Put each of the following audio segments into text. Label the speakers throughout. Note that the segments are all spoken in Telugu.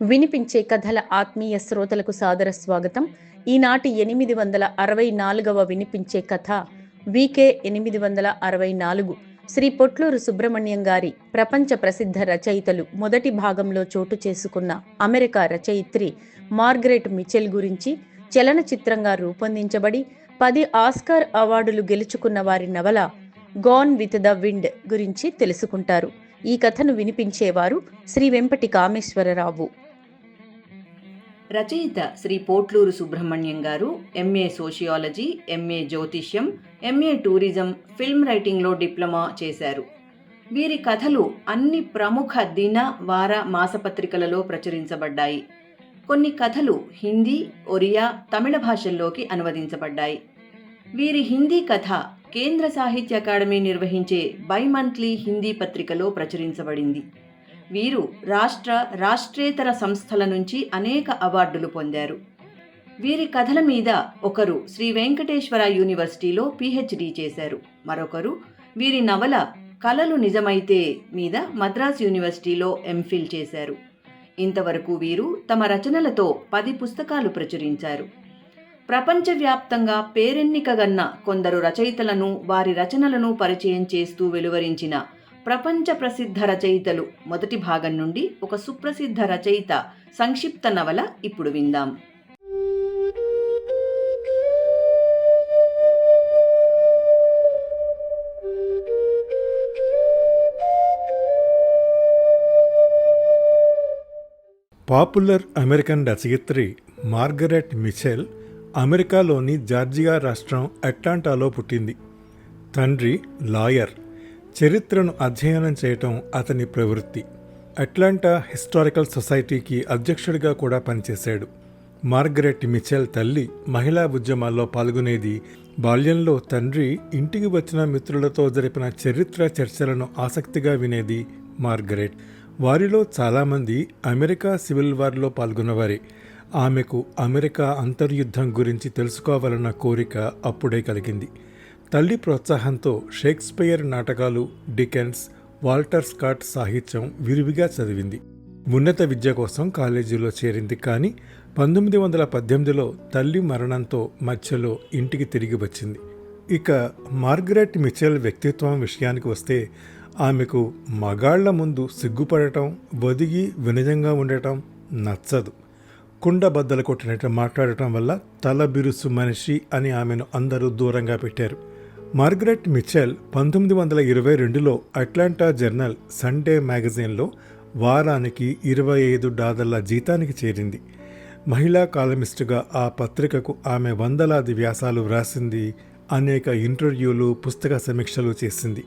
Speaker 1: వినిపించే కథల
Speaker 2: ఆత్మీయ శ్రోతలకు సాదర స్వాగతం. ఈనాటి ఎనిమిది వందల అరవై నాలుగవ వినిపించే కథ వికే ఎనిమిది వందల అరవై నాలుగు. శ్రీ పొట్లూరు సుబ్రహ్మణ్యం గారి ప్రపంచ ప్రసిద్ధ రచయితలు మొదటి భాగంలో చోటు చేసుకున్న అమెరికా రచయిత్రి మార్గరెట్ మిచెల్ గురించి చలనచిత్రంగా రూపొందించబడి పది ఆస్కార్ అవార్డులు గెలుచుకున్న వారి నవల గాన్ విత్ ద విండ్ గురించి తెలుసుకుంటారు. ఈ కథను వినిపించేవారు శ్రీ వెంపటి కామేశ్వరరావు.
Speaker 3: రచయిత Shri Potluru Subrahmanyam garu MA sociology MA జ్యోతిష్యం ఎంఏ టూరిజం ఫిల్మ్ రైటింగ్లో డిప్లొమా చేశారు. వీరి కథలు అన్ని ప్రముఖ దిన వార మాసపత్రికలలో ప్రచురించబడ్డాయి. కొన్ని కథలు హిందీ ఒరియా తమిళ భాషల్లోకి అనువదించబడ్డాయి. వీరి హిందీ కథ కేంద్ర సాహిత్య అకాడమీ నిర్వహించే బైమంత్లీ హిందీ పత్రికలో ప్రచురించబడింది. వీరు రాష్ట్ర రాష్ట్రేతర సంస్థల నుంచి అనేక అవార్డులు పొందారు. వీరి కథల మీద ఒకరు శ్రీ వెంకటేశ్వర యూనివర్సిటీలో పిహెచ్డి చేశారు. మరొకరు వీరి నవల కలలు నిజమైతే మీద మద్రాస్ యూనివర్సిటీలో ఎంఫిల్ చేశారు. ఇంతవరకు వీరు తమ రచనలతో పది పుస్తకాలు ప్రచురించారు. ప్రపంచవ్యాప్తంగా పేరెన్నికగన్న కొందరు రచయితలను వారి రచనలను పరిచయం చేస్తూ వెలువరించిన ప్రపంచ ప్రసిద్ధ రచయితలు. మొదటి భాగం నుండి ఒక సుప్రసిద్ధ రచయిత సంక్షిప్త నవల ఇప్పుడు విందాం.
Speaker 4: పాపులర్ అమెరికన్ రచయిత్రి మార్గరెట్ మిచెల్ అమెరికాలోని జార్జియా రాష్ట్రం అట్లాంటాలో పుట్టింది. తండ్రి లాయర్ చరిత్రను అధ్యయనం చేయటం అతని ప్రవృత్తి. అట్లాంటా హిస్టారికల్ సొసైటీకి అధ్యక్షుడిగా కూడా పనిచేశాడు. మార్గరెట్ మిచెల్ తల్లి మహిళా ఉద్యమాల్లో పాల్గొనేది బాల్యంలో తండ్రి ఇంటికి వచ్చిన మిత్రులతో జరిపిన చరిత్ర చర్చలను ఆసక్తిగా వినేది మార్గరెట్. వారిలో చాలామంది అమెరికా సివిల్ వార్లో పాల్గొన్నవారే. ఆమెకు అమెరికా అంతర్యుద్ధం గురించి తెలుసుకోవాలన్న కోరిక అప్పుడే కలిగింది. తల్లి ప్రోత్సాహంతో షేక్స్పియర్ నాటకాలు డికెన్స్ వాల్టర్ స్కాట్ సాహిత్యం విరివిగా చదివింది. ఉన్నత విద్య కోసం కాలేజీలో చేరింది కానీ పంతొమ్మిది వందల పద్దెనిమిదిలో తల్లి మరణంతో మధ్యలో ఇంటికి తిరిగి వచ్చింది. ఇక మార్గరెట్ మిచెల్ వ్యక్తిత్వం విషయానికి వస్తే ఆమెకు మగాళ్ళ ముందు సిగ్గుపడటం ఒదిగి వినయంగా ఉండటం నచ్చదు. కుండబద్దలు కొట్టినట్టు మాట్లాడటం వల్ల తల బిరుసు మనిషి అని ఆమెను అందరూ దూరంగా పెట్టారు. మార్గరెట్ మిచెల్ పంతొమ్మిది వందల ఇరవై రెండులో అట్లాంటా జర్నల్ సండే మ్యాగజైన్లో వారానికి ఇరవై ఐదు డాలర్ల జీతానికి చేరింది. మహిళా కాలమిస్టుగా ఆ పత్రికకు ఆమె వందలాది వ్యాసాలు వ్రాసింది అనేక ఇంటర్వ్యూలు పుస్తక సమీక్షలు చేసింది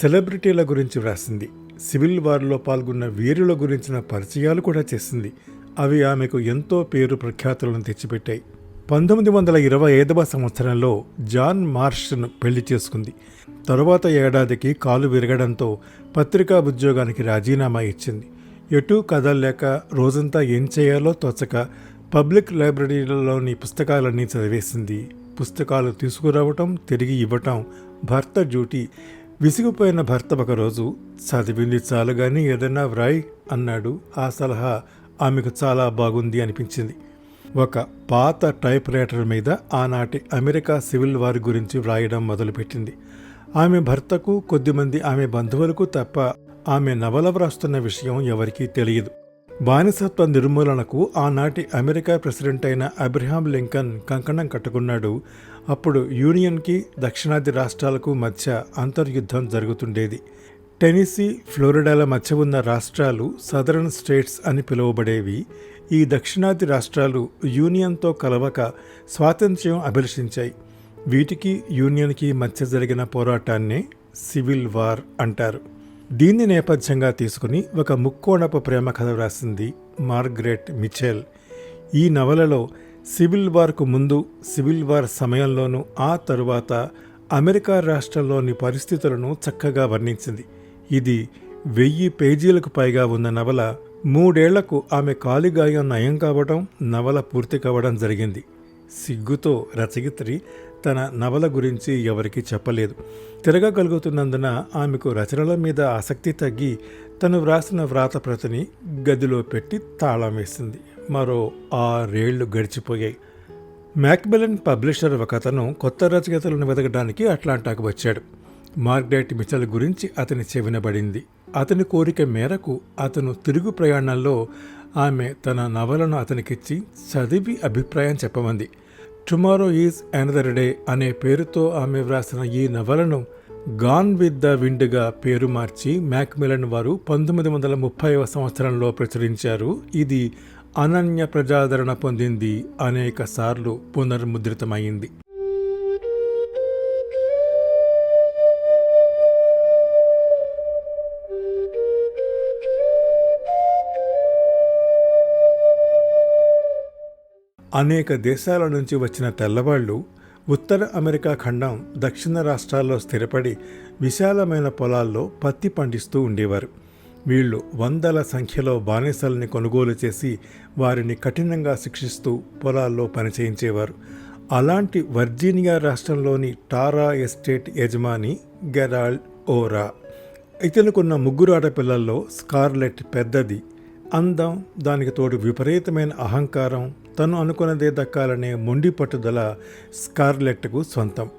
Speaker 4: సెలబ్రిటీల గురించి వ్రాసింది సివిల్ వార్లో పాల్గొన్న వీరుల గురించిన పరిచయాలు కూడా చేసింది. అవి ఆమెకు ఎంతో పేరు ప్రఖ్యాతులను తెచ్చిపెట్టాయి. పంతొమ్మిది వందల ఇరవై ఐదవ సంవత్సరంలో జాన్ మార్ష్ను పెళ్ళి చేసుకుంది. తరువాత ఏడాదికి కాలు విరగడంతో పత్రికా ఉద్యోగానికి రాజీనామా ఇచ్చింది. ఎటూ కదలలేక రోజంతా ఏం చేయాలో తోచక పబ్లిక్ లైబ్రరీలలోని పుస్తకాలన్నీ చదివేసింది. పుస్తకాలు తీసుకురావటం తిరిగి ఇవ్వటం భర్త డ్యూటీ విసిగిపోయిన భర్త ఒకరోజు చదివింది చాలు కానీ ఏదైనా వ్రాయ్ అన్నాడు. ఆ సలహా ఆమెకు చాలా బాగుంది అనిపించింది. ఒక పాత టైప్ రైటర్ మీద ఆనాటి అమెరికా సివిల్ వార్ గురించి వ్రాయడం మొదలుపెట్టింది. ఆమె భర్తకు కొద్దిమంది ఆమె బంధువులకు తప్ప ఆమె నవల వ్రాస్తున్న విషయం ఎవరికీ తెలియదు. బానిసత్వ నిర్మూలనకు ఆనాటి అమెరికా ప్రెసిడెంట్ అయిన అబ్రహాం లింకన్ కంకణం కట్టుకున్నాడు. అప్పుడు యూనియన్కి దక్షిణాది రాష్ట్రాలకు మధ్య అంతర్యుద్ధం జరుగుతుండేది. టెనిసీ ఫ్లోరిడాల మధ్య ఉన్న రాష్ట్రాలు సదరన్ స్టేట్స్ అని పిలువబడేవి. ఈ దక్షిణాది రాష్ట్రాలు యూనియన్తో కలవక స్వాతంత్ర్యం అభిలషించాయి. వీటికి యూనియన్కి మధ్య జరిగిన పోరాటాన్నే సివిల్ వార్ అంటారు. దీన్ని నేపథ్యంగా తీసుకుని ఒక ముక్కోణపు ప్రేమ కథ వ్రాసింది మార్గరెట్ మిచెల్. ఈ నవలలో సివిల్ వార్కు ముందు సివిల్ వార్ సమయంలోనూ ఆ తరువాత అమెరికా రాష్ట్రంలోని పరిస్థితులను చక్కగా వర్ణించింది. ఇది వెయ్యి పేజీలకు పైగా ఉన్న నవల మూడేళ్ళకు ఆమె కాలిగాయం నయం కావడం నవల పూర్తి కావడం జరిగింది. సిగ్గుతో రచయిత్రి తన నవల గురించి ఎవరికీ చెప్పలేదు. తిరగగలుగుతున్నందున ఆమెకు రచనల మీద ఆసక్తి తగ్గి తను వ్రాసిన వ్రాతప్రతిని గదిలో పెట్టి తాళం వేసింది. మరో ఆరేళ్ళు గడిచిపోయాయి. మ్యాక్బెలన్ పబ్లిషర్ ఒక అతను కొత్త రచయితలను వెతకడానికి అట్లాంటాకు వచ్చాడు. మార్గ్రెట్ మిచల్ గురించి అతని చెవినబడింది అతని కోరిక మేరకు అతను తిరుగు ప్రయాణంలో ఆమె తన నవలను అతనికిచ్చి చదివి అభిప్రాయం చెప్పమంది. టుమారో ఈజ్ అనదర్ డే అనే పేరుతో ఆమె వ్రాసిన ఈ నవలను గాన్ విత్ ద విండ్గా పేరు మార్చి మ్యాక్మిలన్ వారు పంతొమ్మిది వందల ముప్పైవ సంవత్సరంలో ప్రచురించారు. ఇది అనన్య ప్రజాదరణ పొందింది అనేక సార్లు పునర్ముద్రితమైంది. అనేక దేశాల నుంచి వచ్చిన తెల్లవాళ్ళు ఉత్తర అమెరికా ఖండం దక్షిణ రాష్ట్రాల్లో స్థిరపడి విశాలమైన పొలాల్లో పత్తి పండిస్తూ ఉండేవారు. వీళ్ళు వందల సంఖ్యలో బానిసల్ని కొనుగోలు చేసి వారిని కఠినంగా శిక్షిస్తూ పొలాల్లో పనిచేయించేవారు అలాంటి వర్జీనియా రాష్ట్రంలోని టారా ఎస్టేట్ యజమాని గెరాల్డ్ ఓరా. ఇతనుకున్న ముగ్గురు ఆడపిల్లల్లో స్కార్లెట్ పెద్దది. అందం దానికి తోడు విపరీతమైన అహంకారం తను అనుకున్నదే దక్కాలనే మొండి పట్టుదల స్కార్లెట్కు సొంతం.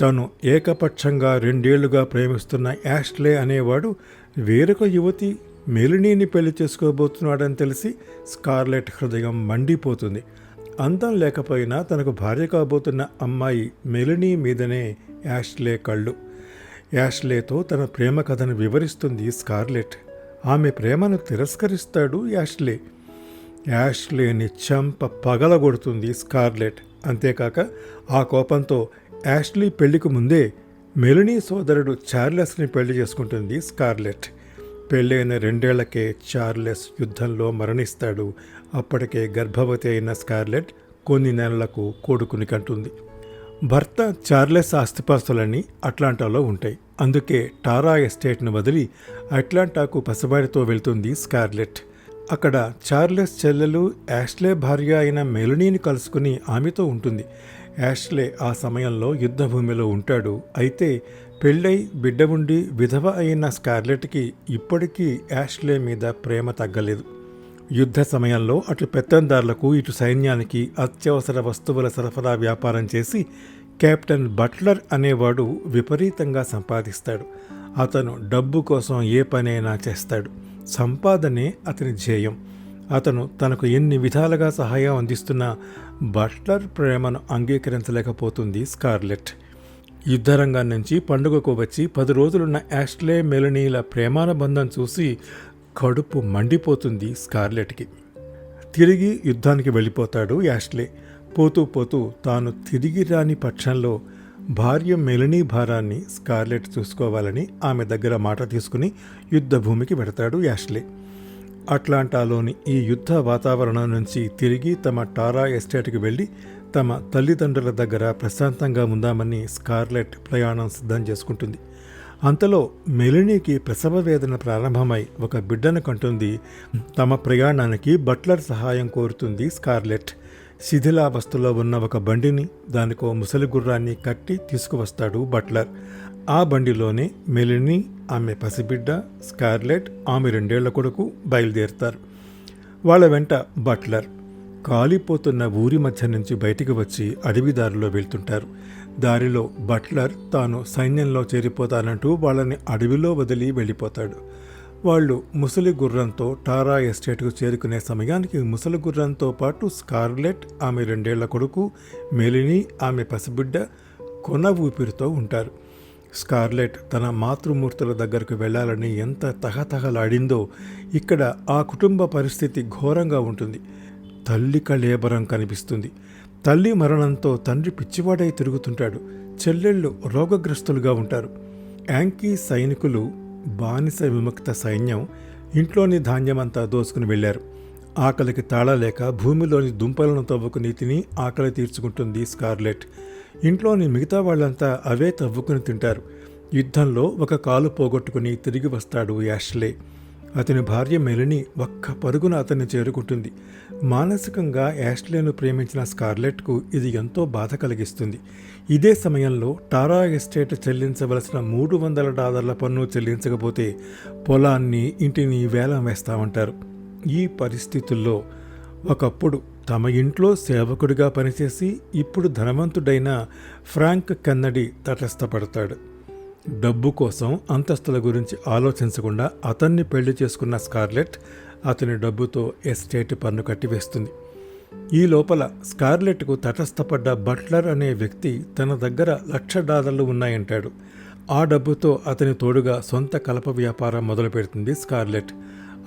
Speaker 4: తను ఏకపక్షంగా రెండేళ్ళుగా ప్రేమిస్తున్న యాష్లే అనేవాడు వేరొక యువతి మెలినీని పెళ్ళి చేసుకోబోతున్నాడని తెలిసి స్కార్లెట్ హృదయం మండిపోతుంది. అందం లేకపోయినా తనకు భార్య కాబోతున్న అమ్మాయి మెలినీ మీదనే యాష్లే కళ్ళు. యాష్లేతో తన ప్రేమ కథను వివరిస్తుంది స్కార్లెట్. ఆమె ప్రేమను తిరస్కరిస్తాడు యాష్లే. యాష్లేని చెంప పగలగొడుతుంది స్కార్లెట్. అంతేకాక ఆ కోపంతో యాష్లీ పెళ్ళికి ముందే మెలినీ సోదరుడు చార్లెస్ని పెళ్ళి చేసుకుంటుంది స్కార్లెట్. పెళ్ళైన రెండేళ్ళకే చార్లెస్ యుద్ధంలో మరణిస్తాడు. అప్పటికే గర్భవతి అయిన స్కార్లెట్ కొన్ని నెలలకు కొడుకుని కంటుంది. భర్త చార్లెస్ ఆస్తిపాస్తులన్నీ అట్లాంటాలో ఉంటాయి. అందుకే టారా ఎస్టేట్ను వదిలి అట్లాంటాకు పసిబారితో వెళ్తుంది స్కార్లెట్. అక్కడ చార్లెస్ చెల్లెలు యాష్లే భార్య అయిన మెలనీని కలుసుకుని ఆమెతో ఉంటుంది. యాష్లే ఆ సమయంలో యుద్ధభూమిలో ఉంటాడు. అయితే పెళ్ళై బిడ్డ ఉండి విధవ అయిన స్కార్లెట్కి ఇప్పటికీ యాష్లే మీద ప్రేమ తగ్గలేదు. యుద్ధ సమయంలో అటు పెత్తందారులకు ఇటు సైన్యానికి అత్యవసర వస్తువుల సరఫరా వ్యాపారం చేసి కెప్టెన్ బట్లర్ అనేవాడు విపరీతంగా సంపాదిస్తాడు. అతను డబ్బు కోసం ఏ పనైనా చేస్తాడు. సంపాదనే అతని ధ్యేయం. అతను తనకు ఎన్ని విధాలుగా సహాయం అందిస్తున్నా బట్లర్ ప్రేమను అంగీకరించలేకపోతుంది స్కార్లెట్. యుద్ధరంగం నుంచి పండుగకు వచ్చి పది రోజులున్న యాష్లే మెలనీల ప్రేమానుబంధం చూసి కడుపు మండిపోతుంది స్కార్లెట్కి. తిరిగి యుద్ధానికి వెళ్ళిపోతాడు యాష్లే. పోతూ పోతూ తాను తిరిగి రాని పక్షంలో భార్య మెలనీ భారాన్ని స్కార్లెట్ చూసుకోవాలని ఆమె దగ్గర మాట తీసుకుని యుద్ధభూమికి పెడతాడు యాష్లే. అట్లాంటాలోని ఈ యుద్ధ వాతావరణం నుంచి తిరిగి తమ టారా ఎస్టేట్కి వెళ్ళి తమ తల్లిదండ్రుల దగ్గర ప్రశాంతంగా ఉందామని స్కార్లెట్ ప్రయాణం సిద్ధం చేసుకుంటుంది. అంతలో మెలినీకి ప్రసవ వేదన ప్రారంభమై ఒక బిడ్డను కంటుంది. తమ ప్రయాణానికి బట్లర్ సహాయం కోరుతుంది స్కార్లెట్. శిథిలావస్థలో ఉన్న ఒక బండిని దానికో ముసలి గుర్రాన్ని కట్టి తీసుకువస్తాడు బట్లర్. ఆ బండిలోనే మెలిని ఆమె పసిబిడ్డ స్కార్లెట్ ఆమె రెండేళ్ళ కొడుకు బయలుదేరుతారు. వాళ్ళ వెంట బట్లర్. కాలిపోతున్న ఊరి మధ్య నుంచి బయటికి వచ్చి అడవిదారిలో వెళ్తుంటారు. దారిలో బట్లర్ తాను సైన్యంలో చేరిపోతానంటూ వాళ్ళని అడవిలో వదిలి వెళ్ళిపోతాడు. వాళ్ళు ముసలి గుర్రంతో టారా ఎస్టేట్కు చేరుకునే సమయానికి ముసలి గుర్రంతో పాటు స్కార్లెట్ ఆమె రెండేళ్ళ కొడుకు మెలిని ఆమె పసిబిడ్డ కొన ఊపిరితో ఉంటారు. స్కార్లెట్ తన మాతృమూర్తుల దగ్గరకు వెళ్ళాలని ఎంత తహతహలాడిందో ఇక్కడ ఆ కుటుంబ పరిస్థితి ఘోరంగా ఉంటుంది. తల్లి కళేబరం కనిపిస్తుంది. తల్లి మరణంతో తండ్రి పిచ్చివాడై తిరుగుతుంటాడు. చెల్లెళ్ళు రోగగ్రస్తులుగా ఉంటారు. యాంకీ సైనికులు బానిస విముక్త సైన్యం ఇంట్లోని ధాన్యమంతా దోసుకుని వెళ్ళారు. ఆకలికి తాళలేక భూమిలోని దుంపలను తవ్వుకుని తిని ఆకలి తీర్చుకుంటుంది స్కార్లెట్. ఇంట్లోని మిగతా వాళ్ళంతా అవే తవ్వుకుని తింటారు. యుద్ధంలో ఒక కాలు పోగొట్టుకుని తిరిగి వస్తాడు యాష్లే. అతని భార్య మెలిని ఒక్క పరుగున అతన్ని చేరుకుంటుంది. మానసికంగా యాస్ట్లేను ప్రేమించిన స్కార్లెట్కు ఇది ఎంతో బాధ కలిగిస్తుంది. ఇదే సమయంలో టారా ఎస్టేట్ చెల్లించవలసిన మూడు వందల డాలర్ల పన్ను చెల్లించకపోతే పొలాన్ని ఇంటిని వేలం వేస్తామంటారు. ఈ పరిస్థితుల్లో ఒకప్పుడు తమ ఇంట్లో సేవకుడిగా పనిచేసి ఇప్పుడు ధనవంతుడైన ఫ్రాంక్ కెన్నడీ తటస్థపడతాడు. డబ్బు కోసం అంతస్తుల గురించి ఆలోచించకుండా అతన్ని పెళ్ళి చేసుకున్న స్కార్లెట్ అతని డబ్బుతో ఎస్టేట్ పన్ను కట్టివేస్తుంది. ఈ లోపల స్కార్లెట్కు తటస్థపడ్డ బట్లర్ అనే వ్యక్తి తన దగ్గర లక్ష డాలర్లు ఉన్నాయంటాడు. ఆ డబ్బుతో అతని తోడుగా సొంత కలప వ్యాపారం మొదలు పెడుతుంది స్కార్లెట్.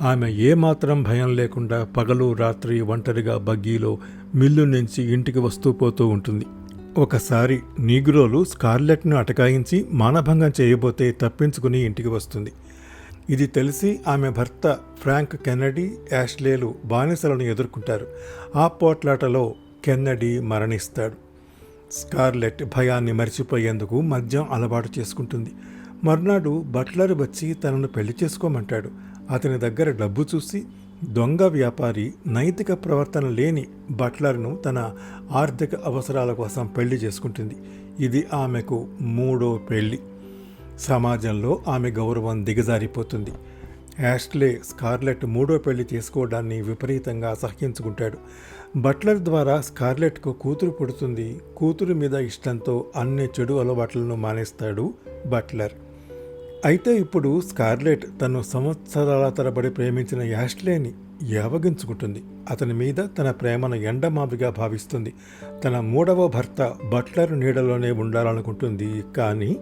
Speaker 4: ఆమె ఏమాత్రం భయం లేకుండా పగలు రాత్రి ఒంటరిగా బగ్గీలో మిల్లు నుంచి ఇంటికి వస్తూ పోతూ ఉంటుంది. ఒకసారి నీగ్రోలు స్కార్లెట్ను అటకాయించి మానభంగం చేయబోతే తప్పించుకుని ఇంటికి వస్తుంది. ఇది తెలిసి ఆమె భర్త ఫ్రాంక్ కెన్నడీ యాష్లేలు బానిసలను ఎదుర్కొంటారు. ఆ పోట్లాటలో కెన్నడీ మరణిస్తాడు. స్కార్లెట్ భయాన్ని మరిచిపోయేందుకు మద్యం అలవాటు చేసుకుంటుంది. మర్నాడు బట్లర్ వచ్చి తనను పెళ్ళి చేసుకోమంటాడు. అతని దగ్గర డబ్బు చూసి దొంగ వ్యాపారి నైతిక ప్రవర్తన లేని బట్లర్ను తన ఆర్థిక అవసరాల కోసం పెళ్ళి చేసుకుంటుంది. ఇది ఆమెకు మూడో పెళ్ళి. సమాజంలో ఆమె గౌరవం దిగజారిపోతుంది. యాష్లే స్కార్లెట్ మూడో పెళ్ళి చేసుకోవడాన్ని విపరీతంగా అసహ్యించుకుంటాడు. బట్లర్ ద్వారా స్కార్లెట్కు కూతురు పుడుతుంది. కూతురు మీద ఇష్టంతో అన్ని చెడు అలవాట్లను మానేస్తాడు బట్లర్. అయితే ఇప్పుడు స్కార్లెట్ తను సంవత్సరాల తరబడి ప్రేమించిన యాష్లేని యావగించుకుంటుంది. అతని మీద తన ప్రేమను ఎండమావిగా భావిస్తుంది. తన మూడవ భర్త బట్లర్ నీడలోనే ఉండాలనుకుంటుంది. కానీ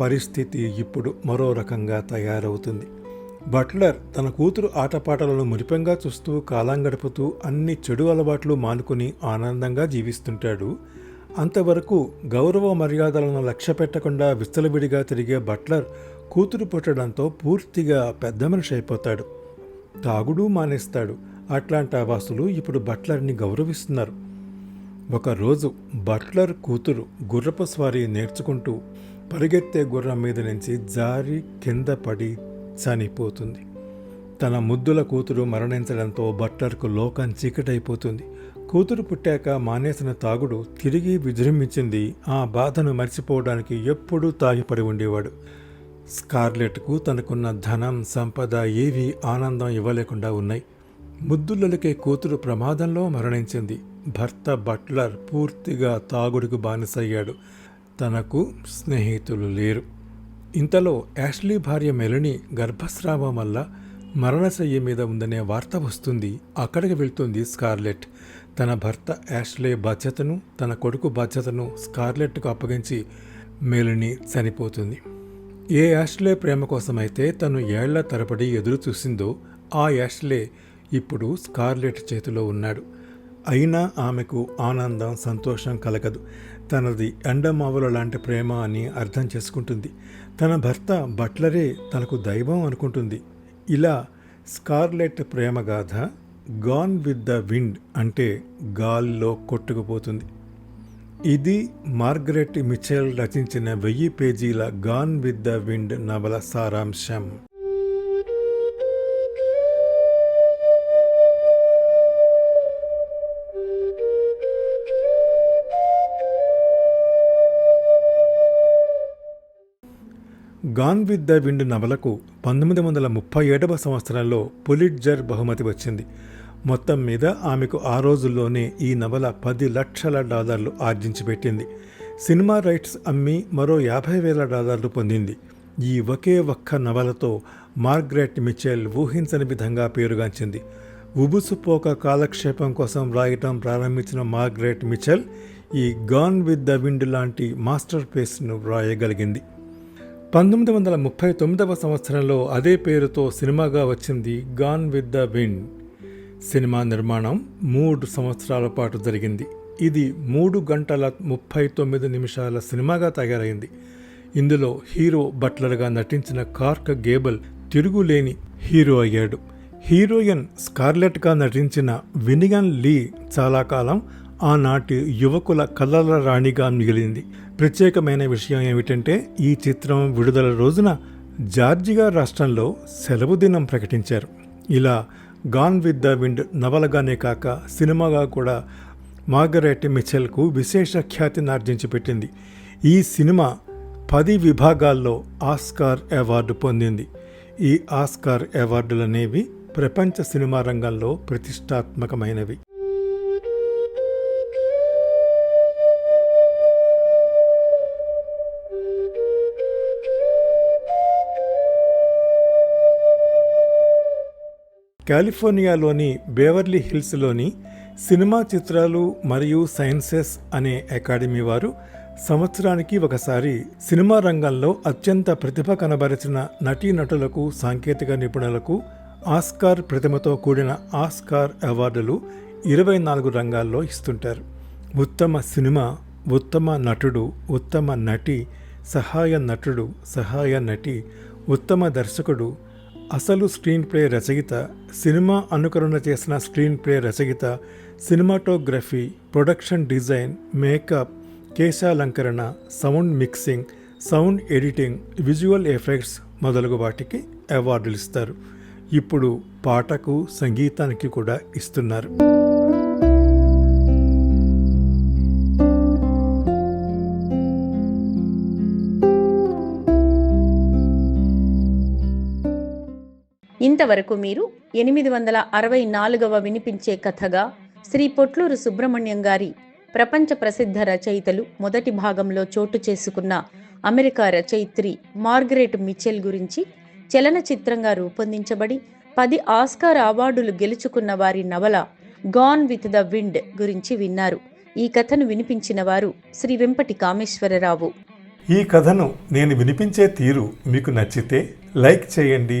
Speaker 4: పరిస్థితి ఇప్పుడు మరో రకంగా తయారవుతుంది. బట్లర్ తన కూతురు ఆటపాటలను మురిపంగా చూస్తూ కాలం గడుపుతూ అన్ని చెడు అలవాట్లు మానుకుని ఆనందంగా జీవిస్తుంటాడు. అంతవరకు గౌరవ మర్యాదలను లక్ష్య పెట్టకుండా విస్తలవిడిగా తిరిగే బట్లర్ కూతురు పుట్టడంతో పూర్తిగా పెద్ద మనిషి అయిపోతాడు. తాగుడు మానేస్తాడు. అట్లాంటా వాసులు ఇప్పుడు బట్లర్ని గౌరవిస్తున్నారు. ఒకరోజు బట్లర్ కూతురు గుర్రపు స్వారీ నేర్చుకుంటూ పరిగెత్తే గుర్రం మీద నుంచి జారి కింద పడి చనిపోతుంది. తన ముద్దుల కూతురు మరణించడంతో బట్లర్కు లోకం చీకటైపోతుంది. కూతురు పుట్టాక మానేసిన తాగుడు తిరిగి విజృంభించింది. ఆ బాధను మర్చిపోవడానికి ఎప్పుడూ తాగిపడి ఉండేవాడు. స్కార్లెట్కు తనకున్న ధనం సంపద ఏవీ ఆనందం ఇవ్వలేకుండా ఉన్నాయి. ముద్దులకే కూతురు ప్రమాదంలో మరణించింది. భర్త బట్లర్ పూర్తిగా తాగుడుకు బానిసయ్యాడు. తనకు స్నేహితులు లేరు. ఇంతలో యాష్లీ భార్య మెలని గర్భస్రావం వల్ల మరణశయ్య మీద ఉందనే వార్త వస్తుంది. అక్కడికి వెళ్తుంది స్కార్లెట్. తన భర్త యాష్లే బాధ్యతను తన కొడుకు బాధ్యతను స్కార్లెట్కు అప్పగించి మెలని చనిపోతుంది. ఏ యాష్లే ప్రేమ కోసమైతే తను ఏళ్ళ తరబడి ఎదురు చూసిందో ఆ యాష్లే ఇప్పుడు స్కార్లెట్ చేతిలో ఉన్నాడు. అయినా ఆమెకు ఆనందం సంతోషం కలగదు. తనది అండమావుల లాంటి ప్రేమ అని అర్థం చేసుకుంటుంది. తన భర్త బట్లరే తనకు దైవం అనుకుంటుంది. ఇలా స్కార్లెట్ ప్రేమగాథ గాన్ విత్ ద విండ్ అంటే గాల్లో కొట్టుకుపోతుంది. ఇది మార్గరెట్ మిచెల్ రచించిన వెయ్యి పేజీల గాన్ విత్ ద విండ్ నవల సారాంశం. గాన్ విత్ ద విండ్ నవలకు పంతొమ్మిది వందల ముప్పై ఏడవ సంవత్సరంలో పులిట్జర్ బహుమతి వచ్చింది. మొత్తం మీద ఆమెకు ఆ రోజుల్లోనే ఈ నవల పది లక్షల డాలర్లు ఆర్జించి పెట్టింది. సినిమా రైట్స్ అమ్మి మరో యాభై వేల డాలర్లు పొందింది. ఈ ఒకే ఒక్క నవలతో మార్గరెట్ మిచెల్ ఊహించని విధంగా పేరుగాంచింది. ఉబుసుపోక కాలక్షేపం కోసం రాయటం ప్రారంభించిన మార్గరెట్ మిచెల్ ఈ గాన్ విత్ ద విండ్ లాంటి మాస్టర్ పేస్ను వ్రాయగలిగింది పంతొమ్మిది వందల ముప్పై తొమ్మిదవ సంవత్సరంలో అదే పేరుతో సినిమాగా వచ్చింది Gone with the Wind. Cinema నిర్మాణం మూడు సంవత్సరాల పాటు జరిగింది. ఇది మూడు గంటల ముప్పై తొమ్మిది నిమిషాల సినిమాగా తయారైంది. ఇందులో హీరో బట్లర్గా నటించిన కార్క్ గేబుల్ తిరుగులేని హీరో అయ్యాడు. హీరోయిన్ స్కార్లెట్గా నటించిన వినిగన్ లీ చాలా కాలం ఆనాటి యువకుల కలల రాణిగా మిగిలింది. ప్రత్యేకమైన విషయం ఏమిటంటే ఈ చిత్రం విడుదల రోజున జార్జిగా రాష్ట్రంలో సెలవు దినం ప్రకటించారు. ఇలా గాన్ విత్ ద విండ్ నవలగానే కాక సినిమాగా కూడా మార్గరెట్ మిచెల్కు విశేష ఖ్యాతిని ఆర్జించి పెట్టింది. ఈ సినిమా పది విభాగాల్లో ఆస్కార్ అవార్డు పొందింది. ఈ ఆస్కార్ అవార్డులనేవి ప్రపంచ సినిమా రంగంలో ప్రతిష్టాత్మకమైనవి. కాలిఫోర్నియాలోని బేవర్లీ హిల్స్లోని సినిమా చిత్రాలు మరియు సైన్సెస్ అనే అకాడమీ వారు సంవత్సరానికి ఒకసారి సినిమా రంగంలో అత్యంత ప్రతిభ కనబరిచిన నటీనటులకు సాంకేతిక నిపుణులకు ఆస్కార్ ప్రతిమతో కూడిన ఆస్కార్ అవార్డులు ఇరవై నాలుగు రంగాల్లో ఇస్తుంటారు. ఉత్తమ సినిమా ఉత్తమ నటుడు ఉత్తమ నటి సహాయ నటుడు సహాయ నటి ఉత్తమ దర్శకుడు అసలు స్క్రీన్ ప్లే రచయిత సినిమా అనుకరణ చేసిన స్క్రీన్ ప్లే రచయిత cinematography production design makeup కేశాలంకరణ sound mixing sound editing visual effects మొదలగు వాటికి అవార్డులు ఇస్తారు ఇప్పుడు పాటకు సంగీతానికి కూడా ఇస్తున్నారు.
Speaker 2: ఇంతవరకు మీరు ఎనిమిది వందల అరవై నాలుగవ వినిపించే కథగా శ్రీ పొట్లూరు సుబ్రహ్మణ్యం గారి ప్రపంచ ప్రసిద్ధ రచయితలు మొదటి భాగంలో చోటు చేసుకున్న అమెరికా రచయిత్రి మార్గరెట్ మిచెల్ గురించి చలనచిత్రంగా రూపొందించబడి పది ఆస్కార్ అవార్డులు గెలుచుకున్న వారి నవల గాన్ విత్ ద విండ్ గురించి విన్నారు. ఈ కథను వినిపించిన వారు శ్రీ వెంపటి కామేశ్వరరావు.
Speaker 4: ఈ కథను నేను వినిపించే తీరు మీకు నచ్చితే లైక్ చేయండి